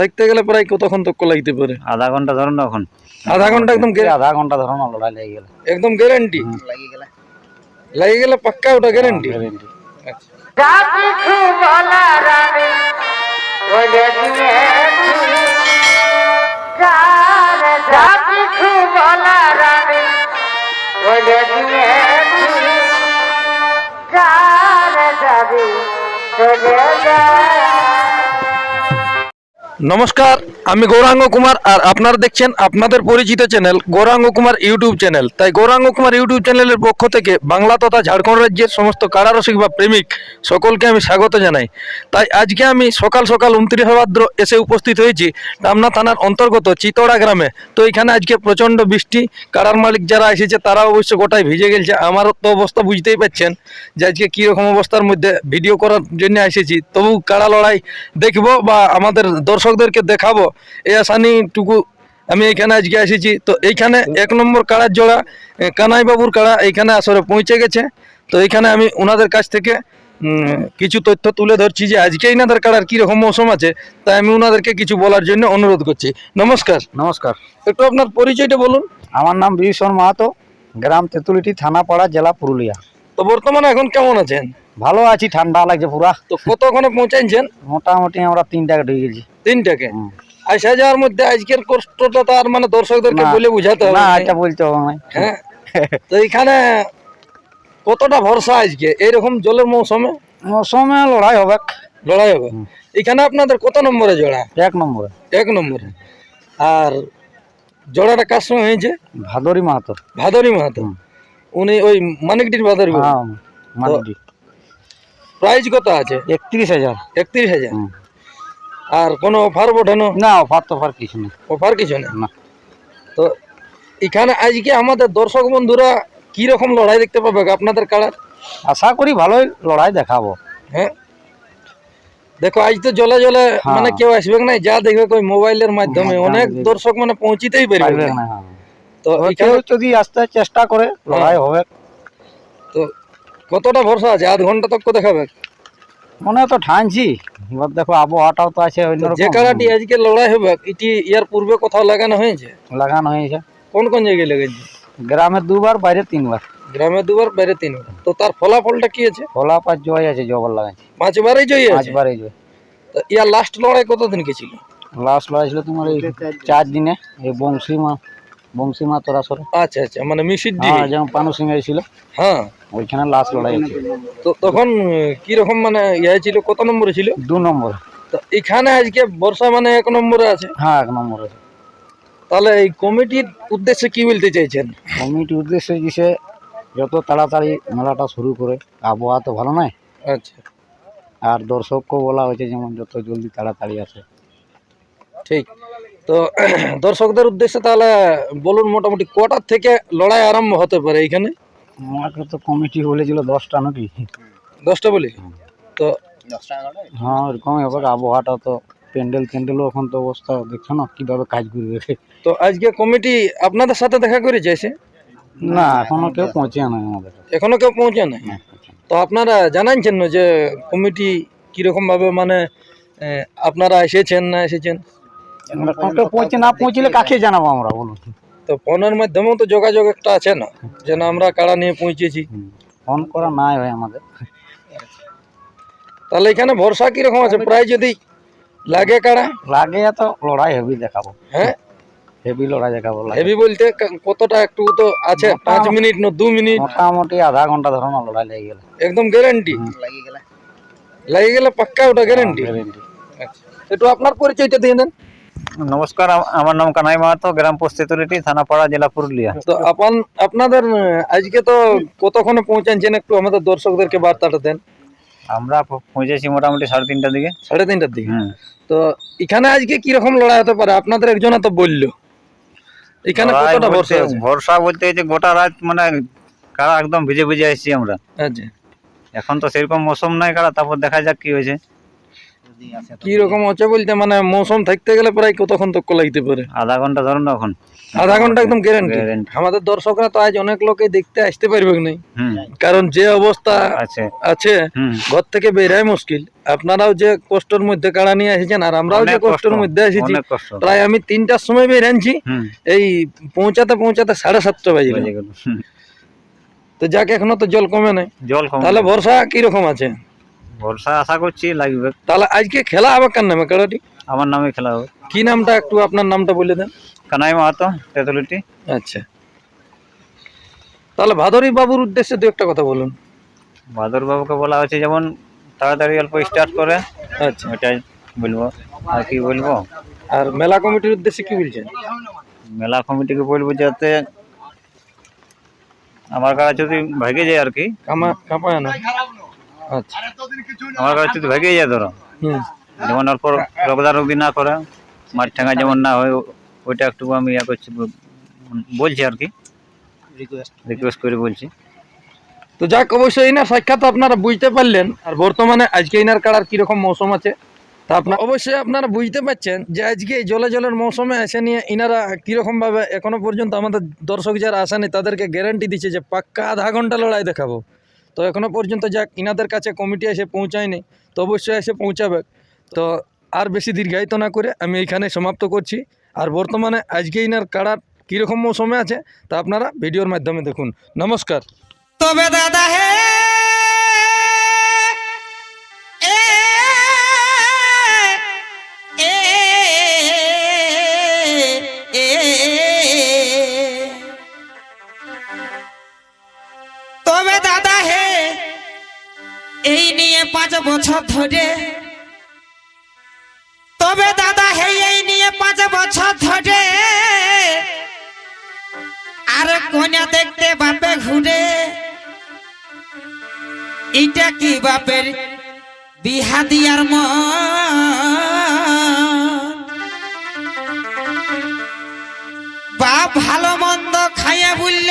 থাকতে গেলে প্রায় কতক্ষণ তক লাগতে পারে। আধা ঘণ্টা ধরুন এখন? আধা ঘণ্টা একদম আধা ঘণ্টা ধরুন লড়াই লেগে গেল। একদম গ্যারান্টি লাগে গেলে। পাক্কা ওটা গ্যারান্টি গ্যারেন্টি নমস্কার, আমি গৌরাঙ্গ কুমার আর আপনারা দেখছেন আপনাদের পরিচিত channel Gouranga Kumar YouTube channel. তাই গৌরাঙ্গ কুমার ইউটিউব চ্যানেলের পক্ষ থেকে বাংলা তথা ঝাড়খণ্ড রাজ্যের সমস্ত কারারসিক বা প্রেমিক সকলকে আমি স্বাগত জানাই। তাই আজকে আমি সকাল সকাল উনত্রিশে ভাদ্র এসে উপস্থিত হয়েছি টামনা থানার অন্তর্গত চিতড়া গ্রামে। তো এখানে আজকে প্রচণ্ড বৃষ্টি, কারার মালিক যারা এসেছে তারা অবশ্য গোটায় ভিজে গেছে। আমার তো অবস্থা বুঝতেই পাচ্ছেন যে আজকে কীরকম অবস্থার মধ্যে ভিডিও করার জন্য এসেছি। তবু কাড়া লড়াই দেখব বা আমাদের দর্শকদেরকে দেখাবো। এই আসানিটুকু আমি এখানে আজকে এসেছি। তো এইখানে এক নম্বর কাড়ার জোড়া এ, কানাই বাবুর কাড়া এইখানে আসরে পৌঁছে গেছে। তো এইখানে আমি ওনাদের কাছ থেকে কিছু তথ্য তুলে ধরছি যে আজকে এনাদের কাড়ার কীরকম মৌসুম আছে তাই আমি ওনাদেরকে কিছু বলার জন্য অনুরোধ করছি। নমস্কার। নমস্কার। একটু আপনার পরিচয়টা বলুন। আমার নাম বিভীষণ মাহাতো গ্রাম তেঁতুলিটি থানাপাড়া জেলা পুরুলিয়া। তো বর্তমানে এখন কেমন আছেন? ভালো আছি ঠান্ডা লাগছে পুরা। তো কতক্ষণে পৌঁছাইছেন? মোটামুটি আমরা তিন টাকা ঢুকে গেছি তিনটাকে। আসা যাওয়ার মধ্যে আজকের কষ্টটা তো আর মানে দর্শকদেরকে বলে বুঝাতে হবে না। এটা বলতে হবে না হ্যাঁ। তো এখানে কতটা ভরসা আজকে? এইরকম জলের মৌসুমে? মৌসুমে লড়াই হবে। লড়াই হবে। এখানে আপনাদের কত নম্বরে জোড়া? এক নম্বরে। এক নম্বরে। আর জোড়াটা কার সঙ্গে হয়েছে? ভাদরি মাহাতো। ভাদরী মাহাতো। উনি ওই মানিকটির ভাদরী। হ্যাঁ প্রাইস কত আছে? একত্রিশ হাজার। একত্রিশ হাজার। আর কোনো অফার পাঠানো না? অফার তোফার কিছু নেই। অফার কিছু নেই? না। তো এখানে আজকে আমাদের দর্শক বন্ধুরা কি রকম লড়াই দেখতে পাবে আপনাদের কাড়ার আশা করি ভালোই লড়াই দেখাবো। হ্যাঁ। দেখো আজ তো জলে জলে হ্যাঁ। মানে কেউ আসবে না যা দেখবে ওই মোবাইলের মাধ্যমে। হ্যাঁ, অনেক দর্শক মানে পৌঁছিতেই পারবে। না। হ্যাঁ। তো কেউ যদি আসতে চেষ্টা করে লড়াই হবে। তো কতটা ভরসা আছে? আধ ঘণ্টা তক দেখাবে? মনে তো ঠানছি। এবার দেখো আবহাওয়াটাও তো আছে যে কাড়াটি আজকে লড়াই হবে এটি ইয়ার পূর্বে কোথাও লাগানো হয়েছে? লাগানো হয়েছে। কোন কোন জায়গায় লেগেছে গ্রামে দুবার বাইরে তিনবার। গ্রামে দুবার বাইরে তিনবার। তো তার ফলাফলটা কি আছে? পাঁচ জয় আছে জবর লাগাইছে। পাঁচবারই জয় আছে? পাঁচবারই জয়। তো ইয়ার লাস্ট লড়াই কতদিন কি ছিল? লাস্ট লড়াই ছিল তোমার এই চার দিনে এই বংশী মা বংশী মা তোরা সরে। আচ্ছা আচ্ছা মানে মিশির হ্যাঁ যেমন পানু সিং ছিল। হ্যাঁ। ওইখানে লাস্ট লড়াই তো তখন কি রকম মানে ইয়ে ছিল? কত নম্বরে ছিল? দু নম্বর। তো এখানে আজকে বর্ষা মানে এক নম্বরে আছে? হ্যাঁ এক নম্বরে আছে। তাহলে এই কমিটির উদ্দেশ্যে কি বলতে চাইছেন? কমিটি উদ্দেশ্য দিছে যত তাড়াতাড়ি মেলাটা শুরু করে আবহাওয়া তো ভালো নয়। আচ্ছা। আর দর্শককেও বলা হয়েছে যেমন যত জলদি তাড়াতাড়ি আসে। ঠিক। তো দর্শকদের উদ্দেশ্যে তাহলে বলুন মোটামুটি কটার থেকে লড়াই আরম্ভ হতে পারে এইখানে আমাকে তো কমিটি বলেছিল দশটা নাকি? দশটা বলি? তো হ্যাঁ ওরকম এবার আবহাওয়াটা তো প্যান্ডেল প্যান্ডেলও এখন তো অবস্থা দেখছ না কীভাবে কাজ করবে তো আজকে কমিটি আপনাদের সাথে দেখা করেছে এসে না এখনও কেউ পৌঁছে নাই আমাদের। এখনও কেউ পৌঁছে নাই? না, তো আপনারা জানাচ্ছেন না যে কমিটি কীরকম ভাবে মানে আপনারা এসেছেন না এসেছেন? কেউ পৌঁছে না পৌঁছলে কাকে জানাব আমরা বলুন? তো ফোনের মাধ্যমেও তো যোগাযোগ একটা আছে না যে না আমরা কাড়া নিয়ে পৌঁছেছি। ফোন করা নাই হয় আমাদের। তাহলে এখানে ভরসা কীরকম আছে? প্রায় যদি লাগে কাড়া লাগে তো লড়াই হেভি দেখাবো। হ্যাঁ? হেভি লড়াই দেখাবো হেভি বলতে কতটা একটু তো আছে? পাঁচ মিনিট না দু মিনিট? মোটামুটি আধা ঘণ্টা ধরো না লড়াই লেগে গেলে। একদম গ্যারেন্টি লাগে গেলে। পাক্কা ওটা গ্যারেন্টি গ্যারেন্টি আচ্ছা। একটু আপনার পরিচয়টা দিয়ে দেন। নমস্কার আমার নাম কানাই মাহাতো গ্রাম পোস্তেতুলিটি থানাপাড়া জেলা পুরুলিয়া। তো আপন আপনাদের আজকে তো কতক্ষণে পৌঁছাচ্ছেন একটু আমাদের দর্শকদেরকে বার্তাটা দেন? আমরা পৌঁছেছি মোটামুটি সাড়ে তিনটার দিকে। সাড়ে তিনটার দিকে? হুম তো এখানে আজকে কীরকম লড়াই হতে পারে? আপনাদের একজন তো বলল। এখানে কতটা ভরসা ভরসা বলতে যে গোটা রাত মানে কারা একদম ভিজে ভিজে আসছি আমরা। আচ্ছা। এখন তো সেরকম মৌসুম নাই কারা তারপর দেখা যাক কি হয়েছে। কি রকম হচ্ছে বলতে মানে মৌসুম থাকতে গেলে প্রায় কতক্ষণ তক লাগতে পারে? আধা ঘণ্টা ধরুন এখন। আধা ঘণ্টা একদম গ্যারেন্টি আমাদের দর্শকরা তো আজ অনেক লোকে দেখতে আসতে পারবে না কারণ যে অবস্থা আছে। আছে ঘর থেকে বেরাই মুশকিল। আপনারাও যে কষ্টের মধ্যে কাড়া নিয়ে এসেছেন আর আমরাও যে কষ্টের মধ্যে এসেছি প্রায় আমি তিনটার সময় বেরানছি এই পৌঁছাতে পৌঁছাতে সাড়ে সাতটা বাজে বেজে তো যাক এখনও তো জল কমে নাই। জল কম তাহলে ভরসা কীরকম আছে? ভরসা আশা করছি লাগবে। তাহলে আজকে খেলা হবে কার নামে কাড়াটি আমার নামে খেলা হবে। কি নামটা একটু আপনার নামটা বলে দেন? কানাই মাহাতো তেতুলিটি। আচ্ছা। তাহলে ভাদরী বাবুর উদ্দেশ্যে দু একটা কথা বলুন। বাদর বাবুকে বলা হয়েছে যেমন তাড়াতাড়ি অল্প স্টার্ট করে আচ্ছা। ওইটাই বলব। আর কি বলব? আর মেলা কমিটির উদ্দেশ্যে কি বলছেন? মেলা কমিটিকে বলব যাতে আমার কাছে যদি ভেগে যায় আর কি। কামা কাঁপায় না। আমার কাছে যদি ভেগে যায় ধরো। যেমন অল্প রোগদা রোগদি না করে মাঠ ঠেঙ্গা যেমন না হয় ওইটা একটু আমি ইয়া করছি বলছি আর কি। রিকোয়েস্ট করে বলছি। তো যাক অবশ্যই ইনার সাক্ষাৎ আপনারা বুঝতে পারলেন। আর বর্তমানে আজকে ইনার কাড়ার কীরকম মৌসুম আছে তা আপনার অবশ্যই আপনারা বুঝতে পারছেন যে আজকে এই জলে জলের মৌসুমে এসে নিয়ে ইনারা কীরকম ভাবে এখনও পর্যন্ত আমাদের দর্শক যারা আসেনি তাদেরকে গ্যারান্টি দিচ্ছে যে পাক্কা আধা ঘণ্টা লড়াই দেখাবো। তো এখনও পর্যন্ত যাক ইনাদের কাছে কমিটি এসে পৌঁছায়নি, তো অবশ্যই এসে পৌঁছাবে। তো আর বেশি দীর্ঘায়িত না করে আমি এইখানে সমাপ্ত করছি। আর বর্তমানে আজকে ইনার কাড়ার কীরকম মৌসুমে আছে তা আপনারা ভিডিওর মাধ্যমে দেখুন। নমস্কার। তবে দাদা হে পাঁচ বছর ধরে। তবে দাদা হে এই নিয়ে পাঁচ বছর ধরে আর কন্যা দেখতে বাপে ঘুরে। এটা কি বাপের বিহা দিয়ার বাপ ভালো মন্দ খাইয়া বলল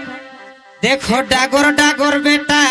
দেখো ডাগর ডাগর বেটা।